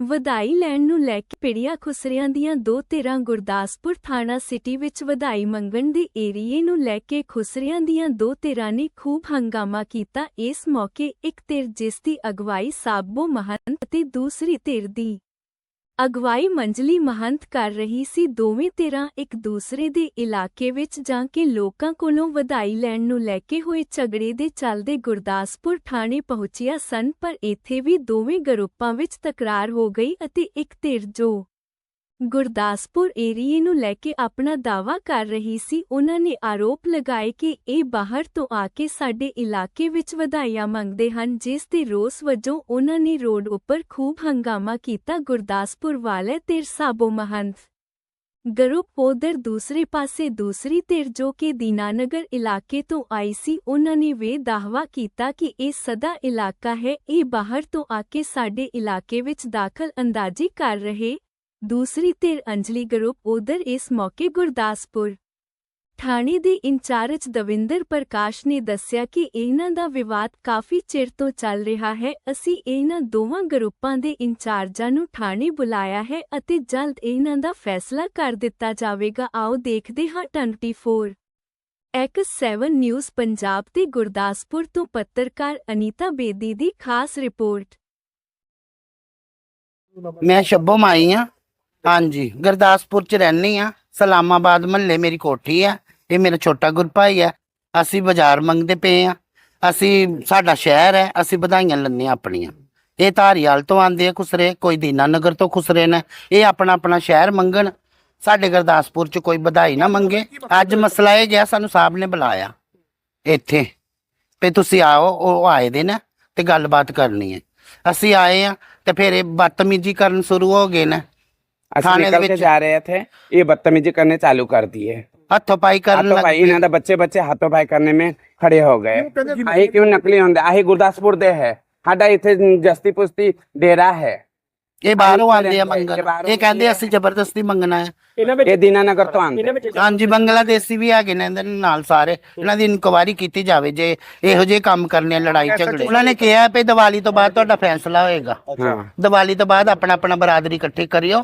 ਵਧਾਈ ਲੈਣ ਨੂੰ ਲੈ ਕੇ ਪਿੜੀਆਂ ਖੁਸਰਿਆਂ ਦੀਆਂ ਦੋ ਧਿਰਾਂ ਗੁਰਦਾਸਪੁਰ ਥਾਣਾ ਸਿਟੀ ਵਿੱਚ ਵਧਾਈ ਮੰਗਣ ਦੇ ਏਰੀਏ ਨੂੰ ਲੈ ਕੇ ਖੁਸਰਿਆਂ ਦੀਆਂ ਦੋ ਧਿਰਾਂ ਨੇ ਖੂਬ ਹੰਗਾਮਾ ਕੀਤਾ। ਇਸ ਮੌਕੇ ਇੱਕ ਧਿਰ ਜਿਸ ਦੀ ਅਗਵਾਈ ਸਾਬੋ ਮਹੰਤ ਅਤੇ ਦੂਸਰੀ ਧਿਰ ਦੀ ਅਗਵਾਈ ਮੰਜਲੀ ਮਹੰਤ ਕਰ ਰਹੀ ਸੀ ਦੋਵੇਂ ਧਿਰਾਂ ਇੱਕ ਦੂਸਰੇ ਦੇ ਇਲਾਕੇ ਵਿੱਚ ਜਾ ਕੇ ਲੋਕਾਂ ਕੋਲੋਂ ਵਧਾਈ ਲੈਣ ਨੂੰ ਲੈ ਕੇ ਹੋਏ ਝਗੜੇ ਦੇ ਚੱਲਦੇ ਗੁਰਦਾਸਪੁਰ ਥਾਣੇ ਪਹੁੰਚਿਆ ਸਨ, ਪਰ ਇੱਥੇ ਵੀ ਦੋਵੇਂ ਗਰੁੱਪਾਂ ਵਿੱਚ ਤਕਰਾਰ ਹੋ ਗਈ ਅਤੇ ਇੱਕ ਧਿਰ ਜੋ ਗੁਰਦਾਸਪੁਰ ਏਰੀਏ ਨੂੰ ਲੈ ਕੇ ਆਪਣਾ ਦਾਅਵਾ ਕਰ ਰਹੀ ਸੀ, ਉਹਨਾਂ ਨੇ ਆਰੋਪ ਲਗਾਏ ਕਿ ਇਹ ਬਾਹਰ ਤੋਂ ਆ ਕੇ ਸਾਡੇ ਇਲਾਕੇ ਵਿੱਚ ਵਧਾਈਆਂ ਮੰਗਦੇ ਹਨ, ਜਿਸ ਦੇ ਰੋਸ ਵਜੋਂ ਉਹਨਾਂ ਨੇ ਰੋਡ ਉੱਪਰ ਖੂਬ ਹੰਗਾਮਾ ਕੀਤਾ। ਗੁਰਦਾਸਪੁਰ ਵਾਲੇ ਧਿਰ ਸਾਬੋ ਮਹੰਤ ਗਰੁੱਪ ਉਧਰ ਦੂਸਰੇ ਪਾਸੇ ਦੂਸਰੀ ਧਿਰ ਜੋ ਕਿ ਦੀਨਾਨਗਰ ਇਲਾਕੇ ਤੋਂ ਆਈ ਸੀ, ਉਹਨਾਂ ਨੇ ਵੇ ਦਾਅਵਾ ਕੀਤਾ ਕਿ ਇਹ ਸਦਾ ਇਲਾਕਾ ਹੈ, ਇਹ ਬਾਹਰ ਤੋਂ ਆ ਕੇ ਸਾਡੇ ਇਲਾਕੇ ਵਿੱਚ ਦਾਖਲ ਅੰਦਾਜ਼ੀ ਕਰ ਰਹੇ ਦੂਸਰੀ ਧਿਰ ਅੰਜਲੀ ਗਰੁੱਪ ਉਧਰ ਇਸ ਮੌਕੇ ਗੁਰਦਾਸਪੁਰ। ਥਾਣੇ ਦੇ ਇੰਚਾਰਜ ਦਵਿੰਦਰ ਪ੍ਰਕਾਸ਼ ਨੇ ਦੱਸਿਆ ਕਿ ਇਹਨਾਂ ਦਾ ਵਿਵਾਦ ਕਾਫੀ ਚਿਰ ਤੋਂ ਚੱਲ ਰਿਹਾ ਹੈ। ਅਸੀਂ ਇਹਨਾਂ ਦੋਵਾਂ ਗਰੁੱਪਾਂ ਦੇ ਇੰਚਾਰਜਾਂ ਨੂੰ ਥਾਣੇ ਬੁਲਾਇਆ ਹੈ ਅਤੇ ਜਲਦ ਇਹਨਾਂ ਦਾ ਫੈਸਲਾ ਕਰ ਦਿੱਤਾ ਜਾਵੇਗਾ। ਆਓ ਦੇਖਦੇ ਹਾਂ 24 ਐਕਸ 7 ਨਿਊਜ਼ ਪੰਜਾਬ ਤੇ ਗੁਰਦਾਸਪੁਰ ਤੋਂ ਪੱਤਰਕਾਰ ਅਨੀਤਾ ਬੇਦੀ ਦੀ ਖਾਸ ਰਿਪੋਰਟ। ਮੈਂ ਸ਼ੱਬੋ ਮਾਈ ਆ ਹਾਂਜੀ, ਗੁਰਦਾਸਪੁਰ ਚ ਰਹਿਣੀ ਆ ਸਲਾਮਾਬਾਦ ਮਹੱਲੇ ਮੇਰੀ ਕੋਠੀ ਆ। ਇਹ ਮੇਰਾ ਛੋਟਾ ਗੁਰਭਾਈ ਆ। ਅਸੀਂ ਬਾਜ਼ਾਰ ਮੰਗਦੇ ਪਏ ਆ ਅਸੀਂ, ਸਾਡਾ ਸ਼ਹਿਰ ਹੈ। ਅਸੀਂ ਵਧਾਈਆਂ ਲੈਂਦੇ ਹਾਂ ਆਪਣੀਆਂ। ਇਹ ਧਾਰੀਵਾਲ ਤੋਂ ਆਂਦੇ ਆ ਖੁਸਰੇ। ਕੋਈ ਦੀਨਾਨਗਰ ਤੋਂ ਖੁਸਰੇ ਨੇ। ਇਹ ਆਪਣਾ ਆਪਣਾ ਸ਼ਹਿਰ ਮੰਗਣ। ਸਾਡੇ ਗੁਰਦਾਸਪੁਰ ਚ ਕੋਈ ਵਧਾਈ ਨਾ ਮੰਗੇ। ਅੱਜ ਮਸਲਾ ਇਹ ਗਿਆ, ਸਾਨੂੰ ਸਾਹਿਬ ਨੇ ਬੁਲਾਇਆ। ਇੱਥੇ। ਤੇ ਤੁਸੀਂ ਆਓ, ਉਹ ਆਏ ਦੇ ਨਾ ਤੇ ਗੱਲਬਾਤ ਕਰਨੀ ਹੈ। ਅਸੀਂ ਆਏ ਆ ਤੇ ਫਿਰ ਇਹ ਬਦਤਮੀਜੀ ਕਰਨ ਸ਼ੁਰੂ ਹੋ ਗਏ ਨੇ। ਅਸੀਂ थाने दे निकल के विच- जा रहे थे ये बदतमीजी करने चालू कर दिए ਹੱਥੋਂ ਪਾਈ ਕਰਨ हाथों ਲੱਗ भाई ਪਏ। इन्हों दे बच्चे बच्चे हाथों भाई करने में खड़े हो गए आही क्यों नकली होंगे आही गुरदासपुर दे है ਸਾਡਾ ਇੱਥੇ ਜਸਤੀ ਪੁਸਤੀ ਡੇਰਾ ਹੈ ਇਹ ਬਾਹਰੋਂ ਆਏ ਆਉਂਦੇ ਆ ਇਹ ਮੰਗਣ ਬਾਹਰੋਂ ਇਹ ਕਹਿੰਦੇ ਆਉਂਦੇ ਆ। ਅਸੀਂ ਜ਼ਬਰਦਸਤੀ ਮੰਗਣਾ ਹੈ ਇਹ ਦੀਨਾਨਗਰ ਤੋਂ ਆਂਦੇ ਹਾਂਜੀ ਬੰਗਲਾਦੇਸ਼ੀ ਵੀ ਹੈਗੇ ਨੇ ਇਹਦੇ ਨਾਲ ਸਾਰੇ ਇਹਨਾਂ ਦੀ ਇਨਕੁਆਇਰੀ ਕੀਤੀ ਜਾਵੇ ਜੇ ਇਹੋ ਜਿਹੇ ਕੰਮ ਕਰਨੇ ਆ, ਲੜਾਈ ਝਗੜੇ ਉਹਨਾਂ ਨੇ ਕਿਹਾ ਵੀ ਦੀਵਾਲੀ ਤੋਂ ਬਾਅਦ ਤੁਹਾਡਾ ਫੈਸਲਾ ਹੋਏਗਾ ਹਾਂ ਦੀਵਾਲੀ ਤੋਂ ਬਾਅਦ ਆਪਣਾ ਆਪਣਾ ਬਰਾਦਰੀ ਇਕੱਠੀ ਕਰਿਓ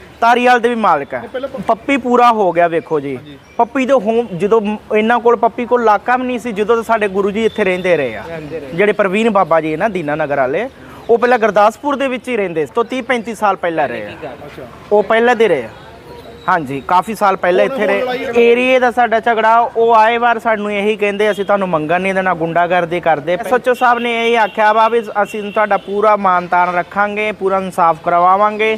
ਤਾਰੀਵਾਲ ਦੇ ਵੀ ਮਾਲਕ ਹੈ। ਪੱਪੀ ਪੂਰਾ ਹੋ ਗਿਆ ਵੇਖੋ ਜੀ। ਪੱਪੀ ਦੇ ਹੋਮ ਜਦੋਂ ਇਹਨਾਂ ਕੋਲ ਪੱਪੀ ਕੋਲ ਇਲਾਕਾ ਵੀ ਨਹੀਂ ਸੀ ਜਦੋਂ ਤੋਂ ਸਾਡੇ ਗੁਰੂ ਜੀ ਇੱਥੇ ਰਹਿੰਦੇ ਰਹੇ ਆ। ਜਿਹੜੇ ਪ੍ਰਵੀਨ ਬਾਬਾ ਜੀ ਨਾ ਦੀਨਾਨਗਰ ਵਾਲੇ ਉਹ ਪਹਿਲਾਂ ਗੁਰਦਾਸਪੁਰ ਦੇ ਵਿੱਚ ਹੀ ਰਹਿੰਦੇ ਸੀ ਤੋਂ 30 35 ਸਾਲ ਪਹਿਲਾਂ ਰਹੇ ਆ। ਉਹ ਪਹਿਲਾਂ ਦੇ ਰਹੇ ਆ। ਹਾਂਜੀ ਕਾਫੀ ਸਾਲ ਪਹਿਲਾਂ ਇੱਥੇ ਰਹੇ। ਏਰੀਏ ਦਾ ਸਾਡਾ ਝਗੜਾ ਉਹ ਆਏ ਵਾਰ ਸਾਨੂੰ ਇਹੀ ਕਹਿੰਦੇ ਅਸੀਂ ਤੁਹਾਨੂੰ ਮੰਗਣ ਨਹੀਂ ਦੇਣਾ ਗੁੰਡਾਗਰਦੀ ਕਰਦੇ। ਸੱਚੋ ਸਾਹਿਬ ਨੇ ਇਹ ਆਖਿਆ ਵਾ ਵੀ ਅਸੀਂ ਤੁਹਾਡਾ ਪੂਰਾ ਮਾਨਤਾਨ ਰੱਖਾਂਗੇ ਪੂਰਾ ਇਨਸਾਫ ਕਰਵਾਵਾਂਗੇ।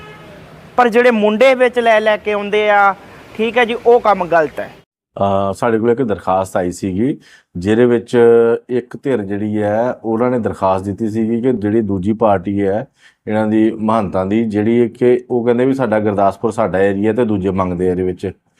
ਪਰ ਜਿਹੜੇ ਮੁੰਡੇ ਵਿੱਚ ਲੈ ਲੈ ਕੇ ਆਉਂਦੇ ਆ, ਠੀਕ ਹੈ ਜੀ, ਉਹ ਕੰਮ ਗਲਤ ਹੈ। ਸਾਡੇ ਕੋਲ ਇੱਕ ਦਰਖਾਸਤ ਆਈ ਸੀਗੀ, ਜਿਹਦੇ ਵਿੱਚ ਇੱਕ ਧਿਰ ਜਿਹੜੀ ਹੈ, ਉਹਨਾਂ ਨੇ ਦਰਖਾਸਤ ਦਿੱਤੀ ਸੀਗੀ ਕਿ ਜਿਹੜੀ ਦੂਜੀ ਪਾਰਟੀ ਹੈ, ਇਹਨਾਂ ਦੀ ਮਹੰਤਾਂ ਦੀ, ਜਿਹੜੀ ਕਿ ਉਹ ਕਹਿੰਦੇ ਵੀ ਸਾਡਾ ਗੁਰਦਾਸਪੁਰ ਸਾਡਾ ਏਰੀਆ ਤੇ ਦੂਜੇ ਮੰਗਦੇ ਆ ਇਹਦੇ ਵਿੱਚ।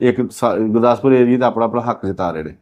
ਇੱਕ ਸਾ- ਗੁਰਦਾਸਪੁਰ ਏਰੀਆ ਦਾ ਆਪਣਾ ਆਪਣਾ ਹੱਕ ਜਤਾ ਰਹੇ ਨੇ